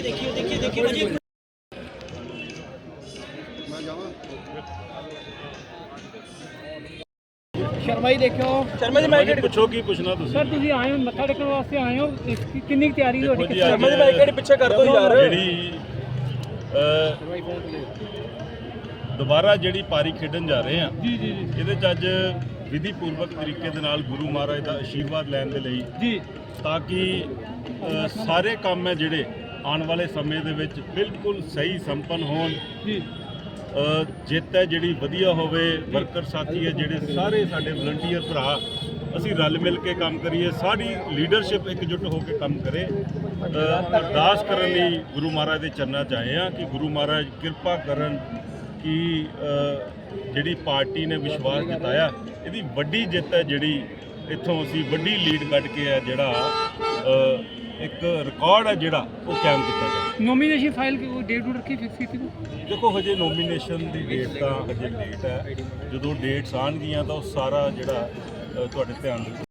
देखिए देखिए देखिए ਸ਼ਰਮਾ ਜੀ ਦੇਖਿਓ। ਸ਼ਰਮਾ ਜੀ ਮਾਈਕ ਪੁੱਛੋ ਕੀ ਪੁੱਛਣਾ ਤੁਸੀਂ। ਸਰ ਤੁਸੀਂ ਆਏ ਹੋ ਮੱਥਾ ਟੇਕਣ ਵਾਸਤੇ ਆਏ ਹੋ ਕਿ- ਕਿੰਨੀ ਕੁ ਤਿਆਰੀ ਤੁਹਾਡੀ ਦੇਖੋ ਜੀ, ਸ਼ਰਮਾ ਜੀ ਮਾਈਕ ਪਿੱਛੇ ਕਰ ਦੋ ਯਾਰ। ਜਿਹੜੀ ਦੁਬਾਰਾ ਜਿਹੜੀ ਪਾਰੀ ਖੇਡਣ ਜਾ ਰਹੇ ਆ ਜੀ ਜੀ ਜੀ। ਇਹਦੇ ਚ ਅੱਜ ਵਿਧੀ ਪੂਰਵਕ ਤਰੀਕੇ ਦੇ ਨਾਲ ਗੁਰੂ ਮਹਾਰਾਜ ਦਾ ਆਸ਼ੀਰਵਾਦ ਲੈਣ ਦੇ ਲਈ ਜੀ। ਤਾਂ ਕਿ ਅ, ਸਾਰੇ ਕੰਮ ਹੈ ਜਿਹੜੇ ਆਉਣ ਵਾਲੇ ਸਮੇਂ ਦੇ ਵਿੱਚ ਬਿਲਕੁਲ ਸਹੀ ਸੰਪੰਨ ਹੋਣ। ਜੀ। ਜਿੱਤ ਹੈ, ਜਿਹੜੀ ਵਧੀਆ ਹੋਵੇ, ਵਰਕਰ ਸਾਥੀ ਹੈ, ਜਿਹੜੇ ਸਾਰੇ ਸਾਡੇ ਵਲੰਟੀਅਰ ਭਰਾ, ਅਸੀਂ ਰਲ ਮਿਲ ਕੇ ਕੰਮ ਕਰੀਏ, ਸਾਡੀ ਲੀਡਰਸ਼ਿਪ ਇਕਜੁੱਟ ਹੋ ਕੇ ਕੰਮ ਕਰੇ। ਅਰਦਾਸ ਕਰਨ ਲਈ ਗੁਰੂ ਮਹਾਰਾਜ ਦੇ ਚਰਨਾਂ 'ਚ ਆਏ ਆ ਕਿ ਗੁਰੂ ਮਹਾਰਾਜ ਕਿਰਪਾ ਕਰਨ ਕਿ ਜਿਹੜੀ ਪਾਰਟੀ ਨੇ ਵਿਸ਼ਵਾਸ ਜਤਾਇਆ, ਇਹਦੀ ਵੱਡੀ ਜਿੱਤ ਹੈ, ਜਿਹੜੀ ਇੱਥੋਂ ਅਸੀਂ ਵੱਡੀ ਲੀਡ ਕੱਢ ਕੇ ਹੈ ਜਿਹੜਾ ਇੱਕ ਰਿਕਾਰਡ ਹੈ, ਜਿਹੜਾ ਉਹ ਕਾਇਮ ਕੀਤਾ ਨੋਮੀਨੇਸ਼ਨ ਫਾਈਲ ਕੀ ਡੇਟ ਡੂਟ ਰੱਖੀ ਫਿਕਸ ਕੀਤੀ ਕੋਈ? ਦੇਖੋ, ਹਜੇ ਨੋਮੀਨੇਸ਼ਨ ਦੀ ਡੇਟ ਤਾਂ ਹਜੇ ਲੇਟ ਹੈ ਜਦੋਂ ਡੇਟਸ ਆਉਣਗੀਆਂ ਤਾਂ ਉਹ ਸਾਰਾ ਜਿਹੜਾ ਤੁਹਾਡੇ ਧਿਆਨ ਵਿੱਚ